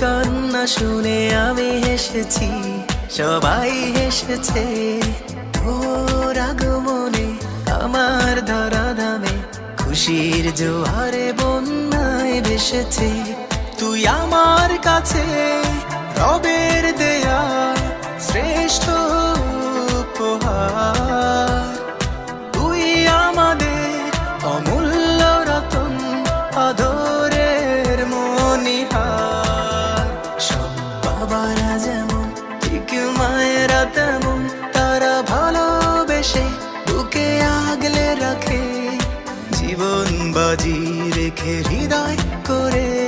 কান্না শুনে আমি হেসেছি, সবাই হেসেছে। ওর আগমনে আমার ধরা ধামে খুশির জোয়ারে বন্যায় ভেসেছে। তুই আমার কাছে শ্রেষ্ঠ যেমন ঠিক মায়ের তেমন তারা ভালোবেসে বুকে আগলে রাখে। জীবন বাজি রেখে হৃদয় করে